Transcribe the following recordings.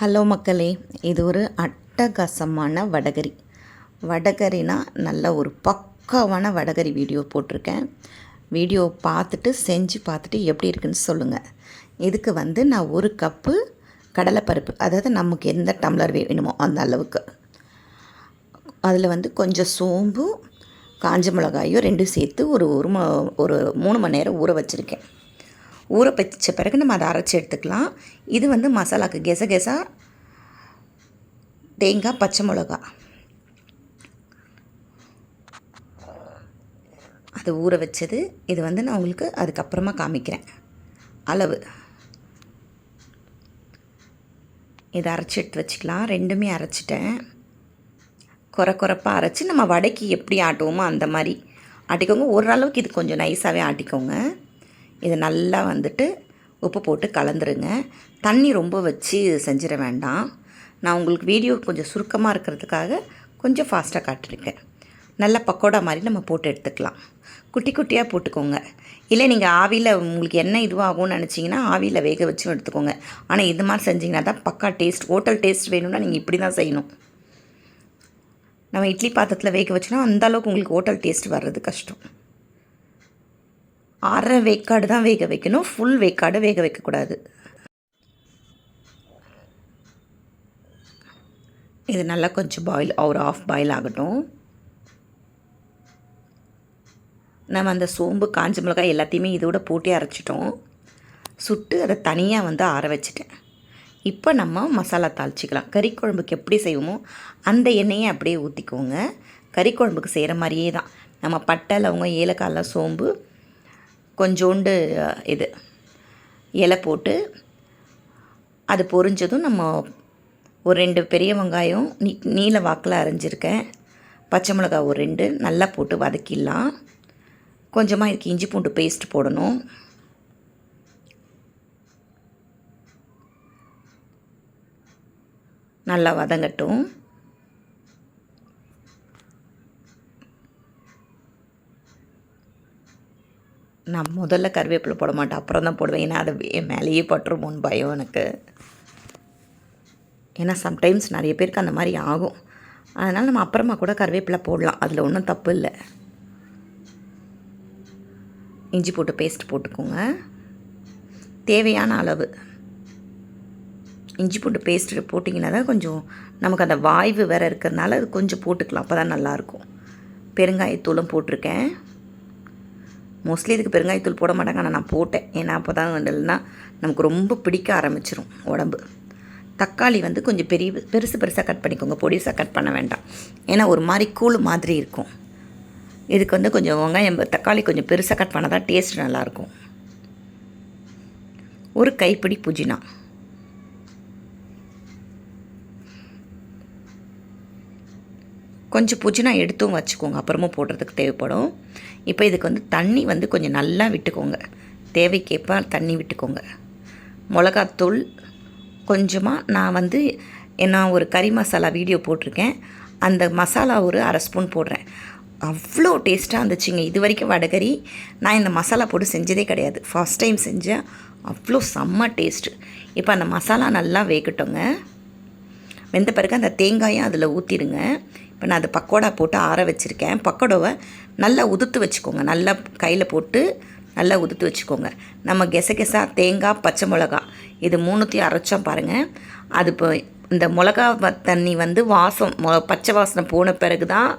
Hello மக்களே இது ஒரு அட்டகாசமான வடகரி. வடகரினா நல்ல ஒரு பக்காவான வடகரி வீடியோ போட்டிருக்கேன். வீடியோ பார்த்துட்டு செஞ்சு பார்த்துட்டு எப்படி இருக்குன்னு சொல்லுங்கள் இதுக்கு வந்து நான் ஒரு கப்பு கடலைப்பருப்பு. அதாவது நமக்கு எந்த டம்ளர் வேணுமோ அந்த அளவுக்கு. அதில் வந்து கொஞ்சம் சோம்பு காஞ்ச மிளகாயும் ரெண்டும் சேர்த்து ஒரு ஒரு ம ஒரு மூணு மணி நேரம் ஊற வச்சுருக்கேன். ஊற வச்ச பிறகு நம்ம அதை அரைச்சி எடுத்துக்கலாம். இது வந்து மசாலாக்கு கெச கெசா தேங்காய் பச்சை மிளகா அது ஊற வச்சது. இது வந்து நான் உங்களுக்கு அதுக்கப்புறமா காமிக்கிறேன். அளவு. இதை அரைச்சி எடுத்து வச்சுக்கலாம். ரெண்டுமே அரைச்சிட்டேன். குறை குறைப்பாக அரைச்சி நம்ம வடைக்கு எப்படி ஆட்டுவோமோ அந்த மாதிரி. ஆட்டிக்கோங்க. ஓரளவுக்கு இது கொஞ்சம் நைஸாகவே ஆட்டிக்கோங்க. இதை நல்லா வந்துட்டு உப்பு போட்டு கலந்துருங்க. தண்ணி ரொம்ப வச்சு செஞ்சிட வேண்டாம். நான் உங்களுக்கு வீடியோ கொஞ்சம் சுருக்கமாக இருக்கிறதுக்காக கொஞ்சம் ஃபாஸ்ட்டாக காட்டிருக்கேன். நல்ல பக்கோடா மாதிரி நம்ம போட்டு எடுத்துக்கலாம். குட்டி குட்டியாக போட்டுக்கோங்க. இல்லை நீங்கள் ஆவியில் உங்களுக்கு என்ன இதுவாகும்னு நினச்சிங்கன்னா ஆவியில் வேக வச்சும் எடுத்துக்கோங்க. ஆனால் இது மாதிரி செஞ்சிங்கன்னா தான் பக்கா டேஸ்ட் ஹோட்டல் டேஸ்ட் வேணும்னா நீங்கள் இப்படி தான் செய்யணும். நம்ம இட்லி பாத்திரத்தில் வேக வச்சோன்னா அந்த அளவுக்கு உங்களுக்கு ஹோட்டல் டேஸ்ட் வர்றது கஷ்டம். அரை வேக்காடு தான் வேக வைக்கணும். ஃபுல் வேக்காடு வேக வைக்கக்கூடாது. இது நல்லா கொஞ்சம் பாயில் ஒரு ஆஃப் பாயில் ஆகட்டும். நம்ம அந்த சோம்பு காஞ்ச மிளகாய் எல்லாத்தையுமே இதோட போட்டே அரைச்சிட்டோம். சுட்டு அதை தனியாக வந்து ஆற வச்சுட்டேன். இப்போ நம்ம மசாலா தாளிச்சிக்கலாம். கறி குழம்புக்கு எப்படி செய்வோமோ அந்த எண்ணெயை அப்படியே ஊற்றிக்கோங்க கறி குழம்புக்கு செய்கிற மாதிரியே தான். நம்ம பட்டை லவங்கம் ஏலக்காயெலாம் சோம்பு கொஞ்சோண்டு இது இலை போட்டு அது பொரிஞ்சதும் நம்ம ஒரு ரெண்டு பெரிய வெங்காயம் நீ நீல வாக்கில் அரைஞ்சிருக்கேன். பச்சை மிளகாய் ஒரு ரெண்டு நல்லா போட்டு வதக்கிடலாம். கொஞ்சமாக இதுக்கு இஞ்சி பூண்டு பேஸ்ட் போடணும். நல்லா வதங்கட்டும். நான் முதல்ல கருவேப்பிலை போட மாட்டேன் அப்புறம் தான் போடுவேன். ஏன்னா அது மேலேயே பட்டுருமோன்னு பயம் எனக்கு. ஏன்னா சம்டைம்ஸ் நிறைய பேருக்கு அந்த மாதிரி ஆகும். அதனால் நம்ம அப்புறமா கூட கருவேப்பிலை போடலாம். அதில் ஒன்றும் தப்பு இல்லை. இஞ்சி போட்டு பேஸ்ட் போட்டுக்கோங்க. தேவையான அளவு. இஞ்சி பூண்டு பேஸ்ட்டு போட்டிங்கன்னா தான் கொஞ்சம் நமக்கு அந்த வாய்வு வேறு இருக்கிறதுனால அது கொஞ்சம் போட்டுக்கலாம். அப்போ தான் நல்லாயிருக்கும். பெருங்காயத்தூளும் போட்டிருக்கேன். மோஸ்ட்லி இதுக்கு பெருங்காயத்தூள் போட மாட்டாங்க ஆனால் நான் போட்டேன். ஏன்னா அப்போ தான் இல்லைன்னா நமக்கு ரொம்ப பிடிக்க ஆரம்பிச்சிரும் உடம்பு. தக்காளி வந்து கொஞ்சம் பெரிய பெருசு பெருசாக கட் பண்ணிக்கோங்க பொடிசாக கட் பண்ண வேண்டாம். ஏன்னா ஒரு மாதிரி கூழ் மாதிரி இருக்கும். இதுக்கு வந்து கொஞ்சம் வெங்காயம் தக்காளி கொஞ்சம் பெருசாக கட் பண்ணால் தான் டேஸ்ட் நல்லாயிருக்கும். ஒரு கைப்பிடி புதினா. கொஞ்சம் புதினா எடுத்தும் வச்சுக்கோங்க. அப்புறமும் போடுறதுக்கு தேவைப்படும். இப்போ இதுக்கு வந்து தண்ணி வந்து கொஞ்சம் நல்லா விட்டுக்கோங்க. தேவைக்கேற்ப தண்ணி விட்டுக்கோங்க. மிளகாத்தூள் கொஞ்சமாக நான் வந்து நான் ஒரு கறி மசாலா வீடியோ போட்டிருக்கேன். அந்த மசாலா ஒரு அரை ஸ்பூன் போடுறேன். அவ்வளோ டேஸ்ட்டாக இருந்துச்சுங்க. இது வரைக்கும் வடகறி நான் இந்த மசாலா போட்டு செஞ்சதே கிடையாது. ஃபஸ்ட் டைம் செஞ்சேன். அவ்வளோ செம்ம டேஸ்ட்டு இப்போ அந்த மசாலா நல்லா வேகட்டுங்க. வெந்த பிறகு அந்த தேங்காயும் அதில் ஊற்றிடுங்க இப்போ நான் அது பக்கோடா போட்டு ஆற வச்சுருக்கேன். பக்கோடாவை நல்லா உதுத்து வச்சுக்கோங்க. நல்லா கையில் போட்டு நல்லா உதுத்து வச்சுக்கோங்க. நம்ம கெச கெசா தேங்காய் பச்சை மிளகா இது மூணுத்தையும் அரைச்சோம் பாருங்கள் அது இப்போ இந்த மிளகா தண்ணி வந்து வாசம் மொ பச்சை வாசனை போன பிறகு தான்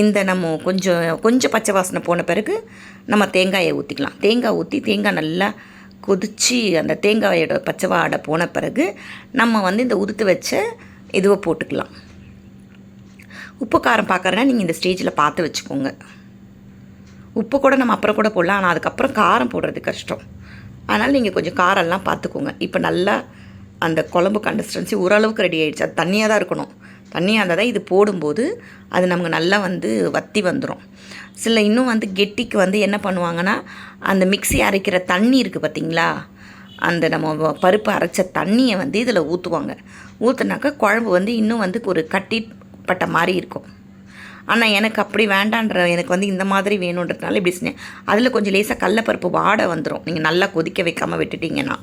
இந்த நம்ம கொஞ்சம் கொஞ்சம் பச்சை வாசனை போன பிறகு நம்ம தேங்காயை ஊற்றிக்கலாம் தேங்காய் ஊற்றி தேங்காய் நல்லா கொதித்து அந்த தேங்காயோட பச்சை வாடை போன பிறகு நம்ம வந்து இந்த உதுத்து வச்ச இதுவை போட்டுக்கலாம். உப்பு காரம் பார்க்குறேன்னா நீங்கள் இந்த ஸ்டேஜில் பார்த்து வச்சுக்கோங்க. உப்பு கூட நம்ம அப்புறம் கூட போடலாம். ஆனால் அதுக்கப்புறம் காரம் போடுறது கஷ்டம். அதனால் நீங்கள் கொஞ்சம் காரம்லாம் பார்த்துக்கோங்க. இப்போ நல்லா அந்த குழம்பு கன்சிஸ்டன்சி ஓரளவுக்கு ரெடி ஆகிடுச்சு அது தண்ணியாக தான் இருக்கணும். தண்ணியாக இருந்தால் தான் இது போடும்போது அது நமக்கு நல்லா வந்து வத்தி வந்துடும் சில இன்னும் வந்து கெட்டிக்கு வந்து என்ன பண்ணுவாங்கன்னா அந்த மிக்ஸி அரைக்கிற தண்ணி இருக்குது பார்த்திங்களா அந்த நம்ம பருப்பு அரைச்ச தண்ணியை வந்து இதில் ஊற்றுவாங்க ஊற்றுனாக்கா குழம்பு வந்து இன்னும் வந்து ஒரு கட்டி பட்ட மாதிரி இருக்கும். ஆனால் எனக்கு அப்படி வேண்டான்ற எனக்கு வந்து இந்த மாதிரி வேணுன்றதுனால இப்படி செஞ்சேன். அதில் கொஞ்சம் லேசாக கடலப்பருப்பு வாடை வந்துடும் நீங்கள் நல்லா கொதிக்க வைக்காமல் விட்டுட்டிங்கன்னா.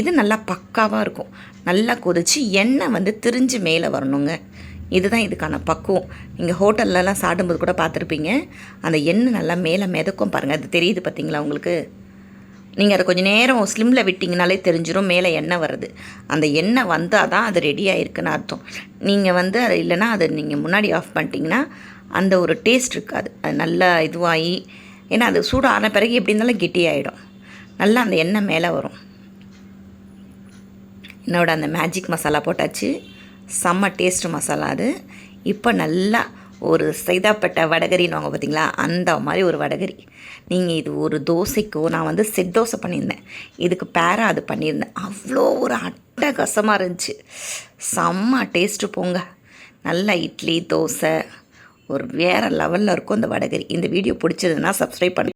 இது நல்லா பக்காவாக இருக்கும். நல்லா கொதிச்சு எண்ணெய் வந்து திரிஞ்சு மேலே வரணுங்க. இதுதான் இதுக்கான பக்குவம். நீங்கள் ஹோட்டல்லலாம் சாப்பிடும்போது கூட பார்த்துருப்பீங்க. அந்த எண்ணெய் நல்லா மேலே மிதக்கும் பாருங்கள் அது தெரியுது பார்த்தீங்களா உங்களுக்கு? நீங்கள் அதை கொஞ்சம் நேரம் ஸ்லிம்மில் விட்டிங்கனாலே தெரிஞ்சிடும் மேலே எண்ணெய் வருது. அந்த எண்ணெய் வந்தால் தான் அது ரெடி ஆயிருக்குன்னு அர்த்தம். நீங்கள் வந்து அது இல்லைன்னா அதை நீங்கள் முன்னாடி ஆஃப் பண்ணிட்டீங்கன்னா அந்த ஒரு டேஸ்ட் இருக்காது. அது நல்லா இதுவாகி ஏன்னா அது சூடு ஆன பிறகு எப்படி இருந்தாலும் கெட்டியாயிடும் நல்லா அந்த எண்ணெய் மேலே வரும். என்னோட அந்த மேஜிக் மசாலா போட்டாச்சு. செம்ம டேஸ்ட் மசாலா அது. இப்போ நல்லா ஒரு சைதாப்பேட்டை வடகரின்னு வாங்க பார்த்தீங்களா? அந்த மாதிரி ஒரு வடகரி. நீங்கள் இது ஒரு தோசைக்கோ நான் வந்து செட் தோசை பண்ணியிருந்தேன். இதுக்கு பேரா அது பண்ணியிருந்தேன். அவ்வளோ ஒரு அட்டகசமாக இருந்துச்சு. செம்ம டேஸ்ட்டு போங்க. நல்லா இட்லி தோசை ஒரு வேறு லெவலில் இருக்கும் இந்த வடகரி. இந்த வீடியோ பிடிச்சதுன்னா சப்ஸ்கிரைப் பண்ணி.